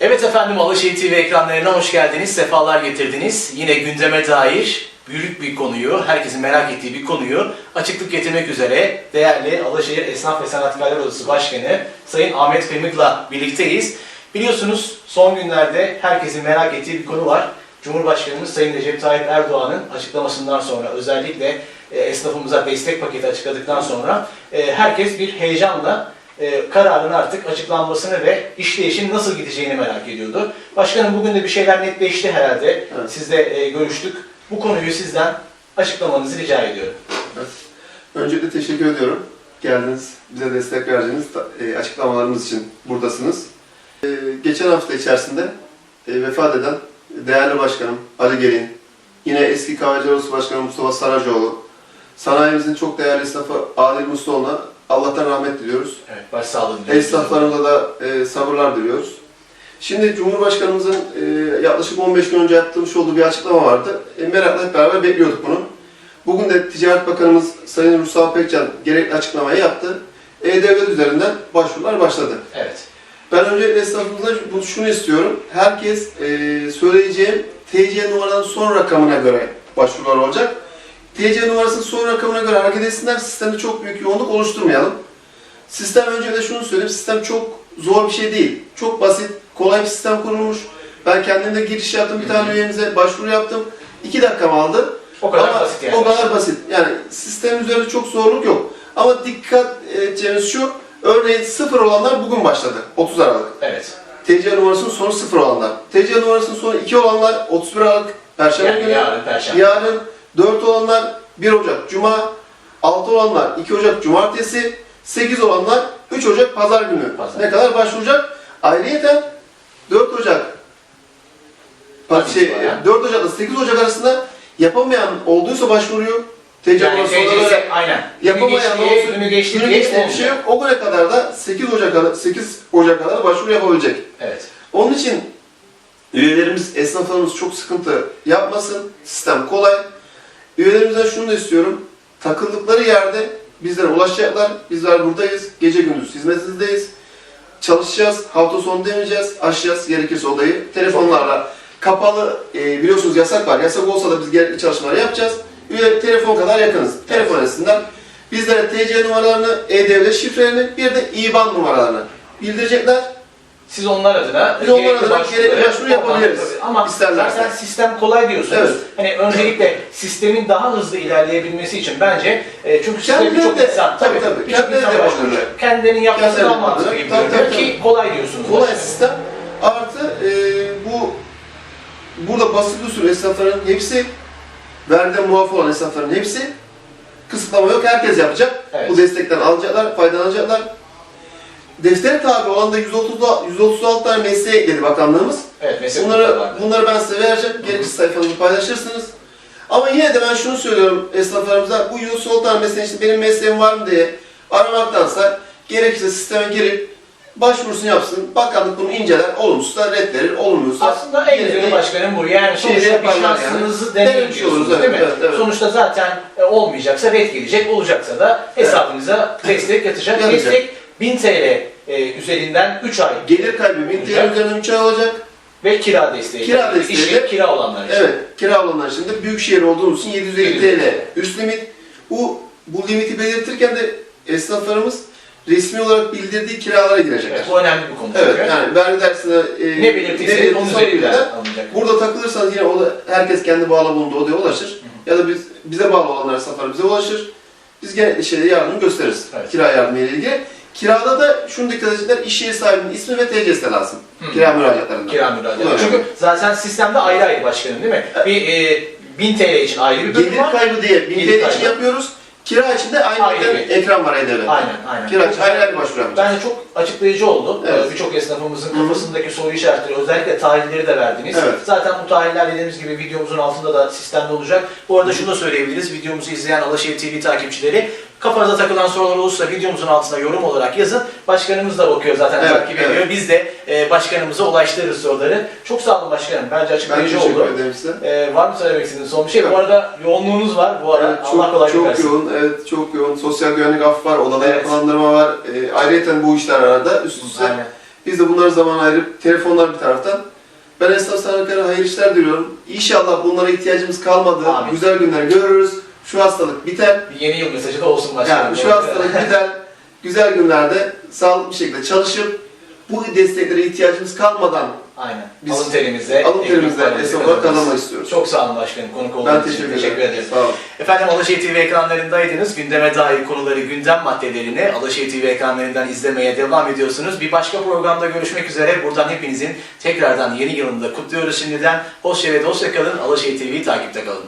Evet efendim Alaşehir TV ekranlarına hoş geldiniz, sefalar getirdiniz. Yine gündeme dair büyük bir konuyu, herkesin merak ettiği bir konuyu açıklık getirmek üzere değerli Alaşehir Esnaf ve Sanatkarlar Odası Başkanı Sayın Ahmet Kıymık'la birlikteyiz. Biliyorsunuz son günlerde herkesin merak ettiği bir konu var. Cumhurbaşkanımız Sayın Recep Tayyip Erdoğan'ın açıklamasından sonra özellikle e, esnafımıza destek paketi açıkladıktan sonra e, herkes bir heyecanla e, kararın artık açıklanmasını ve işleyişin nasıl gideceğini merak ediyordu. Başkanım bugün de bir şeyler netleşti herhalde. Evet. Sizle e, görüştük. Bu konuyu sizden açıklamanızı rica ediyorum. Evet. Öncelikle teşekkür ediyorum. Geldiniz, bize destek verdiğiniz e, açıklamalarımız için buradasınız. E, geçen hafta içerisinde e, vefat eden değerli başkanım Ali Gelin, yine eski Odası Başkanı Mustafa Saracoğlu, sanayimizin çok değerli esnafı Adil Musluoğlu'na Allah'tan rahmet diliyoruz. Evet, başsağlığı diliyorum. Esnaflarımıza da e, sabırlar diliyoruz. Şimdi Cumhurbaşkanımızın e, yaklaşık 15 gün önce yaptırmış olduğu bir açıklama vardı. E, merakla hep beraber bekliyorduk bunu. Bugün de Ticaret Bakanımız Sayın Rusal Pekcan gerekli açıklamayı yaptı. E-Devlet üzerinden başvurular başladı. Evet. Ben önce esnafımızdan şunu istiyorum. Herkes e, söyleyeceğim TC numaranın son rakamına göre başvurular olacak. TC numarasının son rakamına göre hareket etsinler. Sistemde çok büyük yoğunluk oluşturmayalım. Sistem önce de şunu söyleyeyim. Sistem çok zor bir şey değil. Çok basit, kolay bir sistem kurulmuş. Ben kendim de giriş yaptım. Bir tane üyemize başvuru yaptım. İki dakikam aldı. O kadar Ama basit yani. O kadar basit. Yani sistem üzerinde çok zorluk yok. Ama dikkat edeceğimiz şu. Örneğin sıfır olanlar bugün başladı. 30 Aralık. Evet. TC numarasının sonu 0 olanlar. TC numarasının sonu 2 olanlar 31 Aralık Perşembe Yani günü. yarın Perşembe. Yarın 4 olanlar 1 Ocak Cuma. 6 olanlar 2 Ocak Cumartesi. 8 olanlar 3 Ocak Pazar günü. Pazar. Ne kadar başvuracak? Ayrıyeten 4 Ocak şey, İtibaren. 4 Ocak'la 8 Ocak arasında yapamayan olduysa başvuruyor. TC Yani TC'si aynen. Günü yapamayan geçti, olsun. günü geçti Günü geçti bir şey yok. O güne kadar da 8 Ocak kadar 8 Ocak kadar başvuru yapabilecek. Evet. Onun için üyelerimiz, esnaflarımız çok sıkıntı yapmasın. Sistem kolay. Üyelerimizden şunu da istiyorum. Takıldıkları yerde bizlere ulaşacaklar. Bizler buradayız. Gece gündüz hizmetinizdeyiz. Çalışacağız. Hafta sonu demeyeceğiz. Aşacağız gerekirse odayı. Telefonlarla kapalı e, biliyorsunuz yasak var. Yasak olsa da biz gerekli çalışmaları yapacağız. Üye telefon kadar yakınız. Telefon arasından bizlere TC numaralarını, E-Devlet şifrelerini, bir de IBAN numaralarını bildirecekler. Siz onlar adına Biz onlar adına gerekli başvuru yapabiliriz. Tabii. Ama İsterlerse. zaten sistem kolay diyorsunuz. Evet. Hani öncelikle sistemin daha hızlı ilerleyebilmesi için bence e, çünkü sistem Kendileri birçok de- insan tabii, tabii. birçok Kendileri insan de başvuracak. yapabilirler. Kendilerinin yapması Kendileri daha mantıklı gibi Tabii, görünüyor tabii, ki kolay diyorsunuz. Kolay sistem. Artı e, bu burada basit usul esnafların hepsi vergiden muaf olan esnafların hepsi kısıtlama yok. Herkes yapacak. Evet. Bu destekten alacaklar, faydalanacaklar. Deftere tabi olan da 130, 136 tane mesleğe ekledi bakanlığımız. Evet, meslek Bunları, vardı. bunları ben size vereceğim. Gerekirse sayfanızı paylaşırsınız. Ama yine de ben şunu söylüyorum esnaflarımıza. Bu 136 tane mesleğin içinde benim mesleğim var mı diye aramaktansa gerekirse sisteme girip başvurusunu yapsın. Bakanlık bunu inceler. Olumsuzsa red verir. Olmuyorsa Aslında en güzeli başkanım bu. Yani sonuçta bir yaparlar yani. şansınızı Denemiş oluruz, oluruz değil mi? evet, evet, evet. Sonuçta zaten e, olmayacaksa red gelecek, olacaksa da hesabınıza destek yatacak. Yatacak. Destek 1000 TL e, üzerinden 3 ay gelir kaybı 1000 TL Olacak. üzerinden 3 ay olacak. ve kira desteği. Kira desteği İşi de- kira olanlar için. Evet. Kira alanlar için de büyük şehir olduğumuz için 750 750 TL üst limit. Bu, bu limiti belirtirken de esnaflarımız resmi olarak bildirdiği kiralara girecekler. Evet, bu önemli bir konu. Evet çünkü. yani vergi dersine e, ne belirtiyse onun o üzerinden alınacak. Burada takılırsanız yine o da, herkes kendi bağlı bulunduğu odaya ulaşır. Ya da biz bize bağlı olanlar esnaflar bize ulaşır. Biz gene şeyde yardımı gösteririz. Evet. Kira yardımı ile ilgili. Kirada da şunu dikkat edecekler, iş yeri sahibinin ismi ve TC'si lazım. Hı. Kira müracaatlarında. Kira müracaatı. Çünkü zaten sistemde ayrı ayrı başkanım değil mi? Bir e, 1000 TL için ayrı bir bölüm Gelir var. kaybı diye 1000 Gelir TL için kaybı. yapıyoruz. Kira için de aynı bir bir. ekran var EDV. Aynen, aynen. Kira için ayrı ayrı başvuru yapacağız. Bence çok açıklayıcı oldu. Evet. Ee, Birçok esnafımızın hı. kafasındaki soru işaretleri, özellikle tarihleri de verdiniz. Evet. Zaten bu tarihler dediğimiz gibi videomuzun altında da sistemde olacak. Bu arada şunu da söyleyebiliriz. Videomuzu izleyen Alaşehir TV takipçileri kafanıza takılan sorular olursa videomuzun altına yorum olarak yazın. Başkanımız da bakıyor zaten Evet, takip ediyor. evet. Biz de e, başkanımıza ulaştırırız soruları. Çok sağ olun başkanım. Bence Ben açıklayıcı teşekkür oldu. ederim size. Ee, var mı söylemek istediğiniz son bir şey? Yok. Bu arada yoğunluğunuz var bu ara. Evet, Allah çok, kolaylık çok versin. yoğun, evet çok yoğun. Sosyal güvenlik affı var, odada Evet. yapılandırma var. E, ayrıca bu işler arada üst üste Aynen. Biz de bunları zaman ayırıp telefonlar bir taraftan. Ben esnaf sanatkarına hayırlı işler diliyorum. İnşallah bunlara ihtiyacımız kalmadı. Amin. Güzel günler görürüz. Şu hastalık biter. Bir yeni yıl mesajı da olsun başkanım. Yani şu hastalık biter. Güzel günlerde sağlıklı bir şekilde çalışıp bu desteklere ihtiyacımız kalmadan Aynen. Biz alın terimizle, alın ekmek terimizle paramızı esnaf olarak kazanırız. kazanmak istiyoruz. Çok sağ olun başkanım konuk Ben olduğunuz için. teşekkür, Teşekkür ederim. Sağ olun. Efendim Alaşehir TV ekranlarındaydınız. Gündeme dair konuları, gündem maddelerini Alaşehir TV ekranlarından izlemeye devam ediyorsunuz. Bir başka programda görüşmek üzere. Buradan hepinizin tekrardan yeni yılında kutluyoruz şimdiden. Hoşça ve dostça kalın. Alaşehir TV'yi takipte kalın.